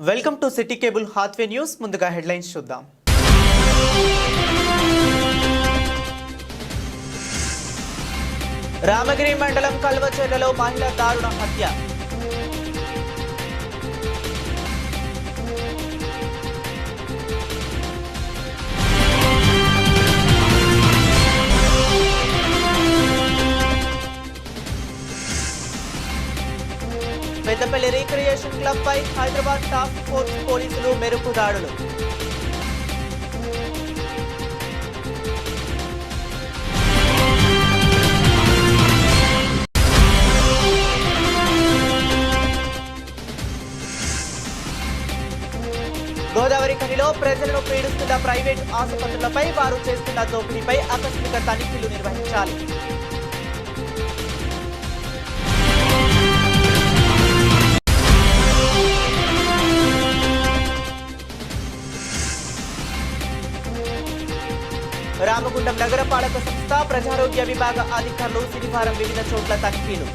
Welcome to city cable Hathway news. ముందుగా headlines చూద్దాం. రామగిరి మండలం కల్వచెర్లలో మహిళ దారుణ హత్య. రీక్రియేషన్ హైదరాబాద్ టాస్క్ ఫోర్స్ పోలీసులు మెరుపు దాడులు. గోదావరి ఖనిలో ప్రజలను పీడిస్తున్న ప్రైవేట్ ఆసుపత్రులపై వారు చేస్తున్న దోపిడీపై ఆకస్మిక తనిఖీలు నిర్వహించాలి. రామగుండం నగరపాలక సంస్థ ప్రజారోగ్య విభాగ అధికారులు శనివారం వివిధ చోట్ల తనిఖీలు.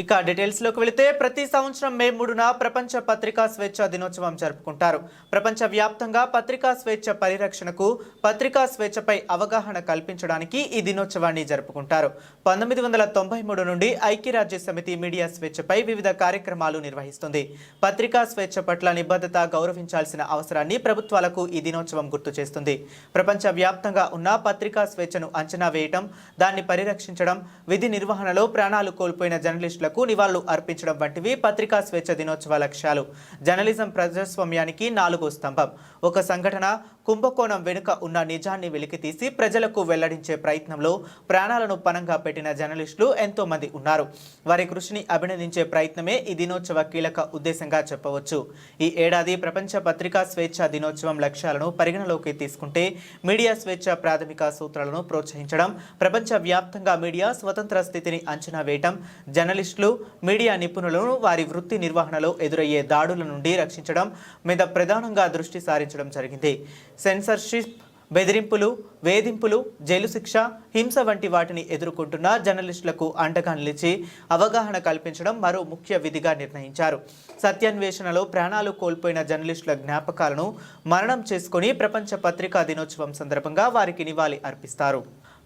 ఇక డీటెయిల్స్లోకి వెళితే ప్రతి సంవత్సరం మే మూడున ప్రపంచ పత్రికా స్వేచ్ఛ దినోత్సవం జరుపుకుంటారు. ప్రపంచ వ్యాప్తంగా పత్రికా స్వేచ్ఛ పరిరక్షణకు పత్రికా స్వేచ్ఛపై అవగాహన కల్పించడానికి ఈ దినోత్సవాన్ని జరుపుకుంటారు. పంతొమ్మిది వందల తొంభై మూడు నుండి ఐక్యరాజ్య సమితి మీడియా స్వేచ్ఛపై వివిధ కార్యక్రమాలు నిర్వహిస్తుంది. పత్రికా స్వేచ్ఛ పట్ల నిబద్ధత గౌరవించాల్సిన అవసరాన్ని ప్రభుత్వాలకు ఈ దినోత్సవం గుర్తు చేస్తుంది. ప్రపంచ వ్యాప్తంగా ఉన్న పత్రికా స్వేచ్ఛను అంచనా వేయటం దాన్ని పరిరక్షించడం విధి నిర్వహణలో ప్రాణాలు కోల్పోయిన జర్నలిస్టులకు నివాళులు అర్పించడం వంటివి పత్రికా స్వేచ్ఛ దినోత్సవ లక్ష్యాలు. జర్నలిజం ప్రజాస్వామ్యానికి నాలుగో స్తంభం. ఒక సంఘటన కుంభకోణం వెనుక ఉన్న నిజాన్ని వెలికితీసి ప్రజలకు వెల్లడించే ప్రయత్నంలో ప్రాణాలను పణంగా పెట్టిన జర్నలిస్టులు ఎంతో మంది ఉన్నారు. వారి కృషిని అభినందించే ప్రయత్నమే ఈ దినోత్సవ కీలక ఉద్దేశంగా చెప్పవచ్చు. ఈ ఏడాది ప్రపంచ పత్రికా స్వేచ్ఛ దినోత్సవం లక్ష్యాలను పరిగణలోకి తీసుకుంటే మీడియా స్వేచ్ఛ ప్రాథమిక సూత్రాలను ప్రోత్సహించడం ప్రపంచ వ్యాప్తంగా మీడియా స్వతంత్ర స్థితిని అంచనా వేయటం జర్నలిస్టులు మీడియా నిపుణులను వారి వృత్తి నిర్వహణలో ఎదురయ్యే దాడుల నుండి రక్షించడం మీద ప్రధానంగా దృష్టి సారించడం జరిగింది. సెన్సర్షిప్ బెదిరింపులు వేధింపులు జైలు శిక్ష హింస వంటి వాటిని ఎదుర్కొంటున్న జర్నలిస్టులకు అండగా నిలిచి అవగాహన కల్పించడం మరో ముఖ్య విధిగా నిర్ణయించారు. సత్యాన్వేషణలో ప్రాణాలు కోల్పోయిన జర్నలిస్టుల జ్ఞాపకాలను మరణం చేసుకుని ప్రపంచ పత్రికా దినోత్సవం సందర్భంగా వారికి నివాళి అర్పిస్తారు.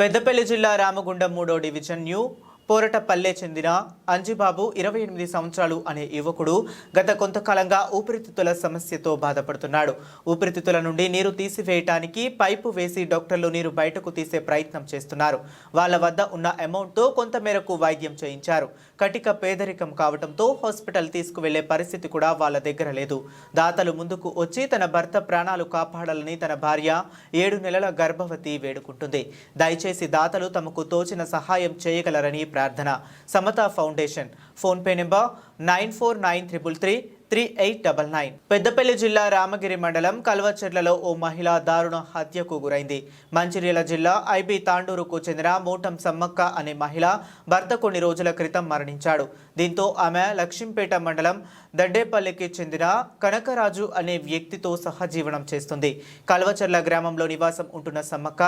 పెద్దపల్లి జిల్లా రామగుండం మూడో డివిజన్ న్యూ పోరటపల్లె చెందిన అంజిబాబు ఇరవై ఎనిమిది సంవత్సరాలు అనే యువకుడు గత కొంతకాలంగా ఊపిరితిత్తుల సమస్యతో బాధపడుతున్నాడు. ఊపిరితిత్తుల నుండి నీరు తీసివేయటానికి పైపు వేసి డాక్టర్లు నీరు బయటకు తీసే ప్రయత్నం చేస్తున్నారు. వాళ్ళ వద్ద ఉన్న అమౌంట్తో కొంతమేరకు వైద్యం చేయించారు. కటిక పేదరికం కావడంతో హాస్పిటల్ తీసుకువెళ్ళే పరిస్థితి కూడా వాళ్ళ దగ్గర లేదు. దాతలు ముందుకు వచ్చి తన భర్త ప్రాణాలు కాపాడాలని తన భార్య ఏడు నెలల గర్భవతి వేడుకుంటుంది. దయచేసి దాతలు తమకు తోచిన సహాయం చేయగలరని ప్రార్థన Samata foundation. PhonePe number nine four nine triple three three eight double nine. Peddapalli జిల్లా రామగిరి మండలం కల్వచెర్లలో ఓ మహిళ దారుణ హత్యకు గురైంది. మంచిర్యాల జిల్లా ఐబీ తాండూరుకు చెందిన మూటం సమ్మక్క అనే మహిళ భర్త కొన్ని రోజుల క్రితం మరణించాడు. దీంతో ఆమె లక్ష్మీపేట మండలం దడ్డేపల్లికి చెందిన కనకరాజు అనే వ్యక్తితో సహజీవనం చేస్తుంది. కల్వచెర్ల గ్రామంలో నివాసం ఉంటున్న సమ్మక్క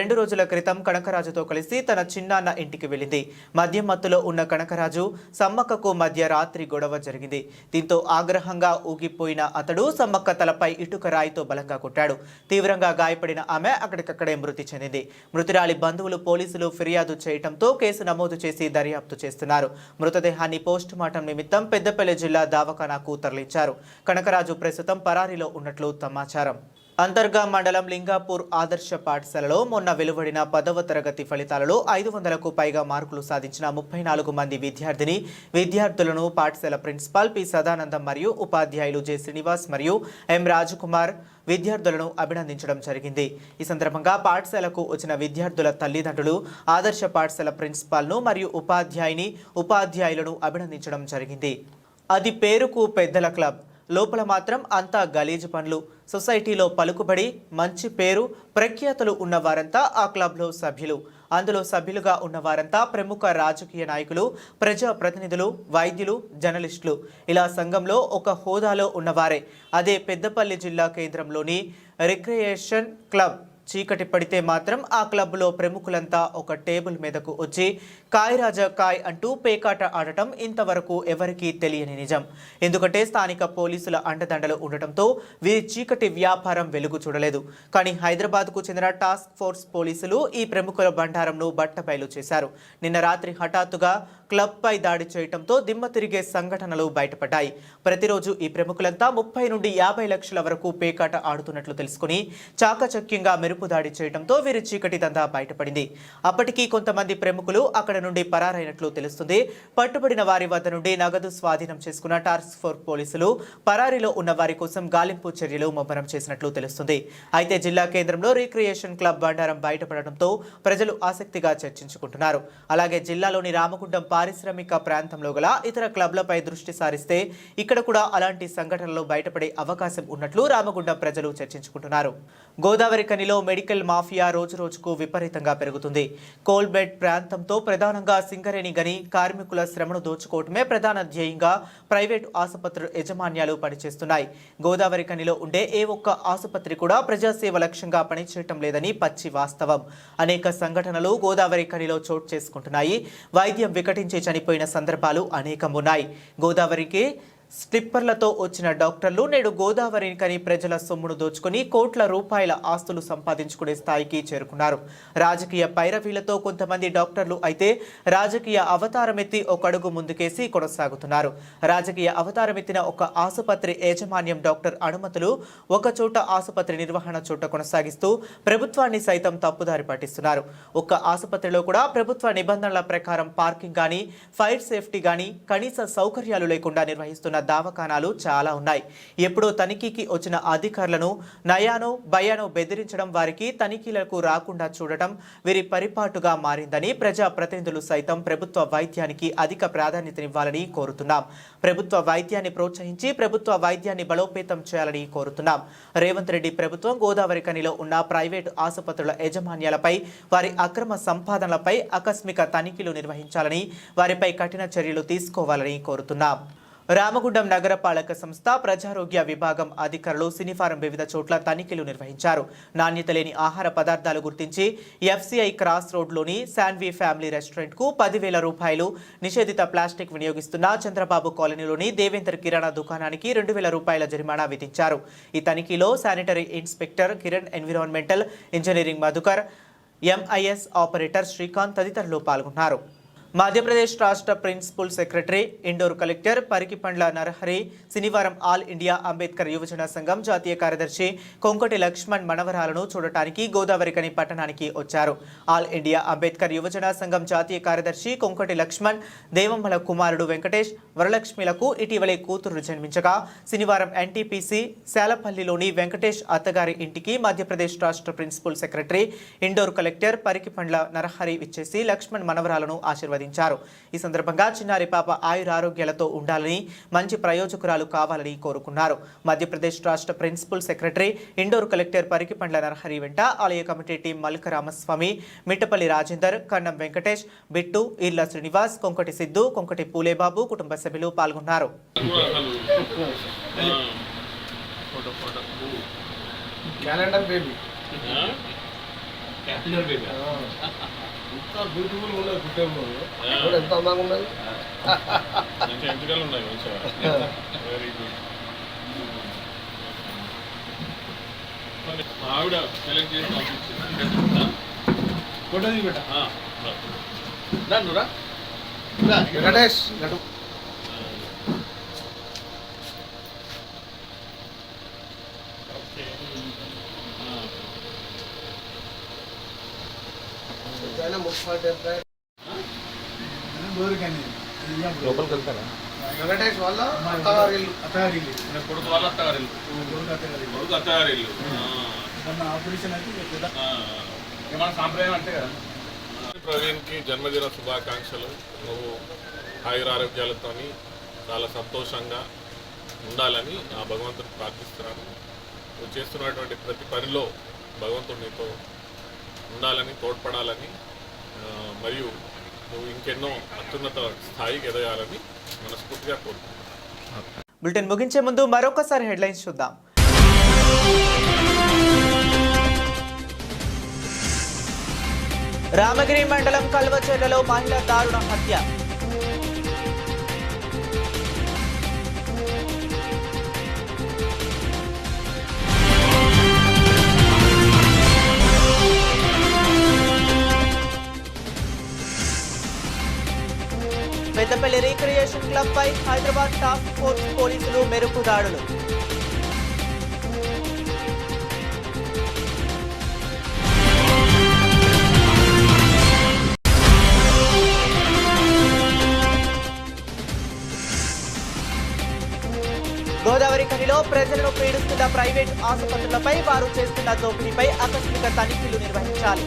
రెండు రోజుల క్రితం కనకరాజుతో కలిసి తన చిన్నాన్న ఇంటికి వెళ్ళింది. మద్యం మత్తులో ఉన్న కనకరాజు సమ్మక్కకు మధ్య రాత్రి గొడవ జరిగింది. దీంతో ఆగ్రహంగా ఊగిపోయిన అతడు సమ్మక్క తలపై ఇటుక రాయితో బలంగా కొట్టాడు. తీవ్రంగా గాయపడిన ఆమె అక్కడికక్కడే మృతి చెందింది. మృతురాలి బంధువులు పోలీసులు ఫిర్యాదు చేయడంతో కేసు నమోదు చేసి దర్యాప్తు చేస్తున్నారు. మృతదేహాన్ని పోస్ట్ మార్టం నిమిత్తం పెద్దపల్లి జిల్లా దావఖానాకు తరలించారు కనకరాజు ప్రస్తుతం పరారీలో ఉన్నట్లు సమాచారం. అంతర్గా మండలం లింగాపూర్ ఆదర్శ పాఠశాలలో మొన్న వెలువడిన పదవ తరగతి ఫలితాలలో ఐదు వందలకు పైగా మార్కులు సాధించిన ముప్పై నాలుగు మంది విద్యార్థిని విద్యార్థులను పాఠశాల ప్రిన్సిపాల్ పి. సదానందం మరియు ఉపాధ్యాయులు జె. శ్రీనివాస్ మరియు ఎం. రాజకుమార్ విద్యార్థులను అభినందించడం జరిగింది. ఈ సందర్భంగా పాఠశాలకు వచ్చిన విద్యార్థుల తల్లిదండ్రులు ఆదర్శ పాఠశాల ప్రిన్సిపాల్ను మరియు ఉపాధ్యాయుని ఉపాధ్యాయులను అభినందించడం జరిగింది. అది పేరుకు పెద్దల క్లబ్. లోపల మాత్రం అంతా గలీజు పనులు. సొసైటీలో పలుకుబడి మంచి పేరు ప్రఖ్యాతులు ఉన్నవారంతా ఆ క్లబ్లో సభ్యులు. అందులో సభ్యులుగా ఉన్నవారంతా ప్రముఖ రాజకీయ నాయకులు ప్రజా ప్రతినిధులు వైద్యులు జర్నలిస్టులు. ఇలా సంఘంలో ఒక హోదాలో ఉన్నవారే. అదే పెద్దపల్లి జిల్లా కేంద్రంలోని రిక్రియేషన్ క్లబ్. చీకటి పడితే మాత్రం ఆ క్లబ్లో ప్రముఖులంతా ఒక టేబుల్ మీదకు వచ్చి కాయ్ రాజా కాయ్ అంటూ పేకాట ఆడటం ఇంతవరకు ఎవరికీ తెలియని నిజం. ఎందుకంటే స్థానిక పోలీసుల అండదండలు ఉండటంతో వీరి చీకటి వ్యాపారం వెలుగు చూడలేదు. కానీ హైదరాబాద్కు చెందిన టాస్క్ ఫోర్స్ పోలీసులు ఈ ప్రముఖుల బండారంను బట్టబయలు చేశారు. నిన్న రాత్రి హఠాత్తుగా క్లబ్పై దాడి చేయడంతో దిమ్మ తిరిగే సంఘటనలు బయటపడ్డాయి. ప్రతిరోజు ఈ ప్రముఖులంతా ముప్పై నుండి యాభై లక్షల వరకు పేకాట ఆడుతున్నట్లు తెలుసుకుని చాకచక్యంగా మెరుపు దాడి చేయడంతో వీరి చీకటి దందా బయటపడింది. అప్పటికి కొంతమంది ప్రముఖులు అక్కడ నుండి పరారైనట్లు తెలుస్తుంది. పట్టుబడిన వారి వద్ద నుండి నగదు స్వాధీనం చేసుకున్న టాస్క్ ఫోర్స్ పోలీసులు పరారీలో ఉన్న వారి కోసం గాలింపు చర్యలు ముమ్మరం చేసినట్లు తెలుస్తుంది. అయితే జిల్లా కేంద్రంలో రీక్రియేషన్ క్లబ్ బండారం బయటపడడంతో ప్రజలు ఆసక్తిగా చర్చించుకుంటున్నారు. అలాగే జిల్లాలోని రామగుండం పారిశ్రామిక ప్రాంతంలో గల ఇతర క్లబ్లపై దృష్టి సారిస్తే ఇక్కడ కూడా అలాంటి సంఘటనలు బయటపడే అవకాశం ఉన్నట్లు రామగుండం ప్రజలు చర్చించుకుంటున్నారు. గోదావరి కనిలో మెడికల్ మాఫియా రోజు రోజుకు విపరీతంగా పెరుగుతుంది. కోల్బెడ్ ప్రాంతంతో ప్రధానంగా సింగరేణి గని కార్మికుల శ్రమను దోచుకోవటమే ప్రధాన ధ్యేయంగా ప్రైవేటు ఆసుపత్రుల యజమాన్యాలు పనిచేస్తున్నాయి. గోదావరి కనిలో ఉండే ఏ ఒక్క ఆసుపత్రి కూడా ప్రజాసేవ లక్ష్యంగా పనిచేయటం లేదని పచ్చి వాస్తవం. అనేక సంఘటనలు గోదావరి కనిలో చోటు చేసుకుంటున్నాయి. వైద్యం వికటించి చనిపోయిన సందర్భాలు అనేకం ఉన్నాయి గోదావరికి స్లిప్పర్లతో వచ్చిన డాక్టర్లు నేడు గోదావరి కని ప్రజల సొమ్మును దోచుకుని కోట్ల రూపాయల ఆస్తులు సంపాదించుకునే స్థాయికి చేరుకున్నారు. రాజకీయ పైరవీలతో కొంతమంది డాక్టర్లు అయితే రాజకీయ అవతారమెత్తి ఒక అడుగు ముందుకేసి కొనసాగుతున్నారు. రాజకీయ అవతారమెత్తిన ఒక ఆసుపత్రి యాజమాన్యం డాక్టర్ అనుమతులు ఒకచోట ఆసుపత్రి నిర్వహణ చోట కొనసాగిస్తూ ప్రభుత్వాన్ని సైతం తప్పుదారి పట్టిస్తున్నారు. ఒక్క ఆసుపత్రిలో కూడా ప్రభుత్వ నిబంధనల ప్రకారం పార్కింగ్ కానీ ఫైర్ సేఫ్టీ కానీ కనీస సౌకర్యాలు లేకుండా నిర్వహిస్తున్నారు. దావఖానాలు చాలా ఉన్నాయి. ఎప్పుడో తనిఖీకి వచ్చిన అధికారులను నయానో భయానో బెదిరించడం వారికి తనిఖీలకు రాకుండా చూడటం వీరి పరిపాటుగా మారిందని ప్రజా ప్రతినిధులు సైతం ప్రభుత్వ వైద్యానికి అధిక ప్రాధాన్యతనివ్వాలని కోరుతున్నాం. ప్రభుత్వ వైద్యాన్ని ప్రోత్సహించి ప్రభుత్వ వైద్యాన్ని బలోపేతం చేయాలని కోరుతున్నాం. రేవంత్ రెడ్డి ప్రభుత్వం గోదావరి కనిలో ఉన్న ప్రైవేటు ఆసుపత్రుల యాజమాన్యాలపై వారి అక్రమ సంపాదనలపై ఆకస్మిక తనిఖీలు నిర్వహించాలని వారిపై కఠిన చర్యలు తీసుకోవాలని కోరుతున్నాం. రామగుండం నగరపాలక సంస్థ ప్రజారోగ్య విభాగం అధికారులు సినిఫారం వివిధ చోట్ల తనిఖీలు నిర్వహించారు. నాణ్యత లేని ఆహార పదార్థాలు గుర్తించి ఎఫ్సిఐ క్రాస్ రోడ్లోని శాన్వి ఫ్యామిలీ రెస్టారెంట్కు పదివేల రూపాయలు నిషేధిత ప్లాస్టిక్ వినియోగిస్తున్న చంద్రబాబు కాలనీలోని దేవేందర్ కిరాణా దుకాణానికి రెండు వేల రూపాయల జరిమానా విధించారు. ఈ తనిఖీలో sanitary inspector Kiran environmental engineering Madhukar MIS operator Srikanth తదితరులు పాల్గొన్నారు. మధ్యప్రదేశ్ రాష్ట్ర principal secretary Indore collector Parikipandla Narahari శనివారం ఆల్ ఇండియా అంబేద్కర్ యువజన సంఘం జాతీయ కార్యదర్శి కొంకటి లక్ష్మణ్ మనవరాలను చూడటానికి గోదావరికని పట్టణానికి వచ్చారు. ఆల్ ఇండియా అంబేద్కర్ యువజన సంఘం జాతీయ కార్యదర్శి కొంకటి లక్ష్మణ్ దేవమ్మల కుమారుడు వెంకటేష్ వరలక్ష్మిలకు ఇటీవలే కూతురు జన్మించగా శనివారం ఎన్టీపీసీ శాలపల్లిలోని వెంకటేష్ అత్తగారి ఇంటికి మధ్యప్రదేశ్ రాష్ట్ర principal secretary Indore collector Parikipandla Narahari ఇచ్చేసి లక్ష్మణ్ మనవరాలను ఆశీర్వదించారు. ఈ సందర్భంగా చిన్నారి పాప ఆయురారోగ్యాలతో ఉండాలని మంచి ప్రయోజకురాలు కావాలని కోరుకున్నారు. మధ్యప్రదేశ్ రాష్ట్ర principal secretary Indore collector Parikipandla Narahari వెంట ఆలయ కమిటీ టీం మల్క రామస్వామి మిట్టపల్లి రాజేందర్ కన్నం వెంకటేష్ బిట్టు ఈర్ల శ్రీనివాస్ కొంకటి సిద్ధు కొంకటి పూలేబాబు కుటుంబ సభ్యులు పాల్గొన్నారు. Calendar baby. Calendar baby. Beautiful ఉన్నది కూడా ఎంత అందంగా ఉన్నది? మంచి ఎంపికలు ఉన్నాయి వెరీ గుడ్ మా ఆవిడ సెలెక్ట్ చేసి పంపించింది ఫోటో తీపెట్ట నన్ను రా. వెంకటేష్ లోపలికి వెళ్తారా వెంకటేష్ వాళ్ళ అత్తగారి ఇల్లు. అత్తగారిల్లు నా కొడుకు వాళ్ళ అత్తగారు ఇల్లు. కొడుకు అత్తగారిల్లు కొడుకు అత్తగారు ఇల్లు. మొన్న ఆపరేషన్ అయితే పెద్ద మన సాంప్రదాయం అంతే కదా? ప్రవీణ్కి జన్మదిన శుభాకాంక్షలు. నువ్వు ఆయురారోగ్యాలతో చాలా సంతోషంగా ఉండాలని ఆ భగవంతుని ప్రార్థిస్తున్నాను. నువ్వు చేస్తున్నటువంటి ప్రతి పనిలో భగవంతుడు నీతో ఉండాలని తోడ్పడాలని మరియు ఇంకెన్నో అత్యున్నత స్థాయికి ఎదగాలని మనస్ఫూర్తిగా కోరుతున్నాం బులెటిన్ ముగించే ముందు మరొకసారి హెడ్లైన్స్ చూద్దాం. రామగిరి మండలం కల్వచేర్లలో మహిళ దారుణ హత్య. రీక్రియేషన్ హైదరాబాద్ టాస్క్ ఫోర్స్ పోలీసులు మెరుపు దాడులు. గోదావరి ఖనిలో ప్రజలను పీడిస్తున్న ప్రైవేట్ ఆసుపత్రులపై వారు చేస్తున్న దోపిడీపై ఆకస్మిక తనిఖీలు నిర్వహించాలి.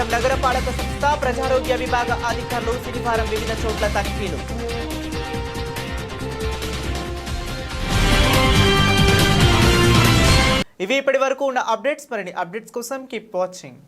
మండలం నగరపాలక సంస్థ ప్రజారోగ్య విభాగ అధికారులు శనివారం వివిధ చోట్ల తనిఖీలు. ఇవి ఇప్పటి వరకు ఉన్న అప్డేట్స్. మరిన్ని అప్డేట్స్ కోసం కీప్ వాచింగ్